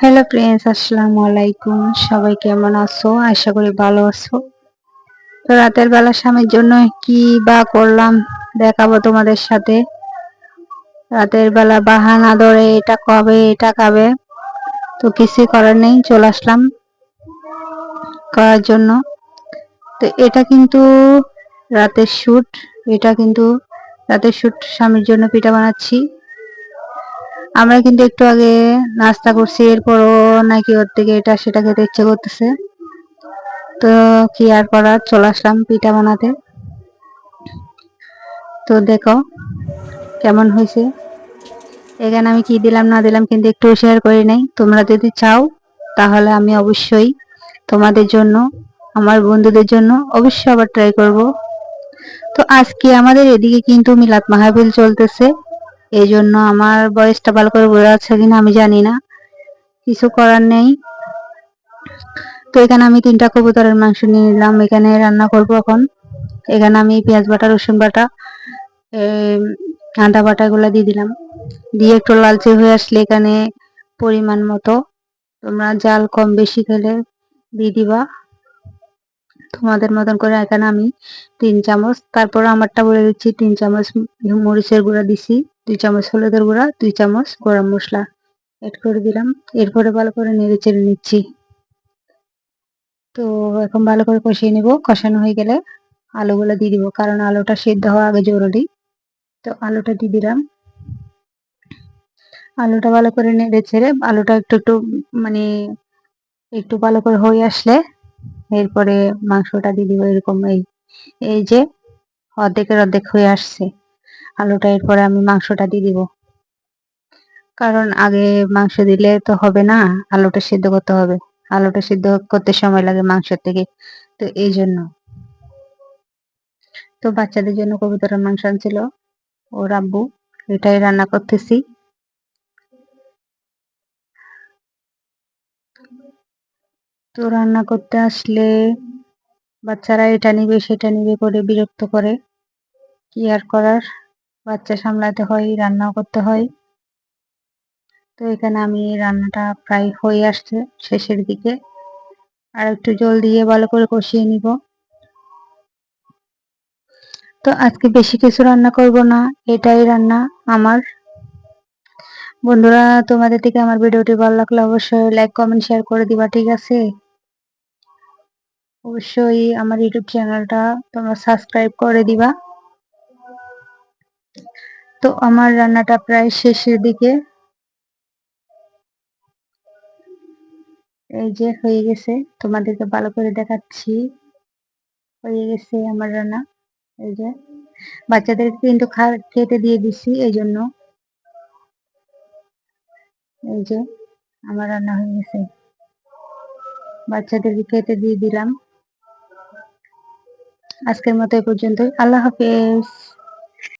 Hello friends আসসালামু আলাইকুম। সবাই কেমন আছো? আশা করি ভালো আছো। তো রাতের বেলা স্বামীর জন্য কি বা করলাম দেখাবো তোমাদের সাথে। রাতের বেলা বাহানা ধরে এটা কবে এটা কাবে তো কিছুই করার নেই, চলে আসলাম করার জন্য। তো এটা কিন্তু রাতের শ্যুট এটা কিন্তু রাতের শ্যুট স্বামীর জন্য পিঠা বানাচ্ছি। আমরা কিন্তু একটু আগে নাস্তা করছি, এরপরও নাকি ওর থেকে এটা সেটা খেতে ইচ্ছে করতেছে। তো কি আর করার, চলে আসলাম পিঠা বানাতে। তো দেখো কেমন হয়েছে। এখানে আমি কি দিলাম না দিলাম কিন্তু একটু শেয়ার করি নাই। তোমরা যদি চাও তাহলে আমি অবশ্যই তোমাদের জন্য, আমার বন্ধুদের জন্য অবশ্যই আবার ট্রাই করব। তো আজকে আমাদের এদিকে কিন্তু মিলাদ মাহাবিল চলতেছে। এই জন্য আমার বয়সটা ভালো করে বোঝা যাচ্ছে কিনা আমি জানি না। কিছু করার নেই। তো এখানে আমি তিনটা কবুতরের মাংস নিয়ে নিলাম। এখানে রান্না করব এখন। এখানে আমি পেঁয়াজ বাটা, রসুন বাটা আদা বাটা এগুলো দিয়ে দিলাম। দিয়ে একটু লালচে হয়ে আসলে এখানে পরিমাণ মতো তোমরা জাল কম বেশি খেলে দিয়ে দিবা। তোমাদের মতন করে এখানে আমি তিন চামচ, তারপর আমারটা বলে দিচ্ছি, তিন চামচ মরিচের গুঁড়া দিছি। দুই চামচ হলুদের গুঁড়া, দুই চামচ গরম মশলা এড করে দিলাম। এরপরে ভালো করে নেড়ে চেড়ে নিচ্ছি। তো এখন ভালো করে কষিয়ে নেব। কষানো হয়ে গেলে আলুগুলো দিয়ে দিব, কারণ আলুটা সেদ্ধ হওয়া আগে জরুরি। তো আলুটা দিয়ে দিলাম। আলুটা ভালো করে নেড়ে ছেড়ে আলুটা একটু একটু মানে একটু ভালো করে হয়ে আসলে এরপরে মাংসটা দিয়ে দিব এরকম। এই এই যে অর্ধেকের অর্ধেক হয়ে আসছে। আলুটা এরপরে আমি মাংসটা দিয়ে দিব। কারণ আগে মাংস দিলে তো হবে না, আলুটা সিদ্ধ করতে হবে। আলুটা সিদ্ধ করতে সময় লাগে মাংসের থেকে, তো এই জন্য। তো বাচ্চাদের জন্য কবুতরের মাংস আনছিল, ও রাব্বু, এটাই রান্না করতেছি। তো রান্না করতে আসলে বাচ্চারা এটা নিবে, সেটা নিবে করে বিরক্ত করে। কি আর করার? বাচ্চা সামলাতে হয়, রান্নাও করতে হয়। তো এখানে আমি রান্নাটা প্রায় হয়ে আসছে শেষের দিকে। আর একটু জল দিয়ে ভালো করে কষিয়ে নিব। তো আজকে বেশি কিছু রান্না করব না, এটাই রান্না আমার। বন্ধুরা, তোমাদের থেকে আমার ভিডিওটি ভালো লাগলে অবশ্যই লাইক কমেন্ট শেয়ার করে দিবা, ঠিক আছে? অবশ্যই আমার ইউটিউব চ্যানেলটা তোমরা সাবস্ক্রাইব করে দিবা। তো আমার রান্নাটা প্রায় শেষের দিকে। এই যে হয়ে গেছে, তোমাদেরকে ভালো করে দেখাচ্ছি। হয়ে গেছে আমার রান্না, এই যে। বাচ্চাদেরকে কিন্তু খেতে দিয়ে দিছি এই জন্য এই যে, আমার রান্না হয়ে গেছে। বাচ্চাদেরকে খেতে দিয়ে দিলাম। আজকের মতো এ পর্যন্তই। আল্লাহ হাফেজ।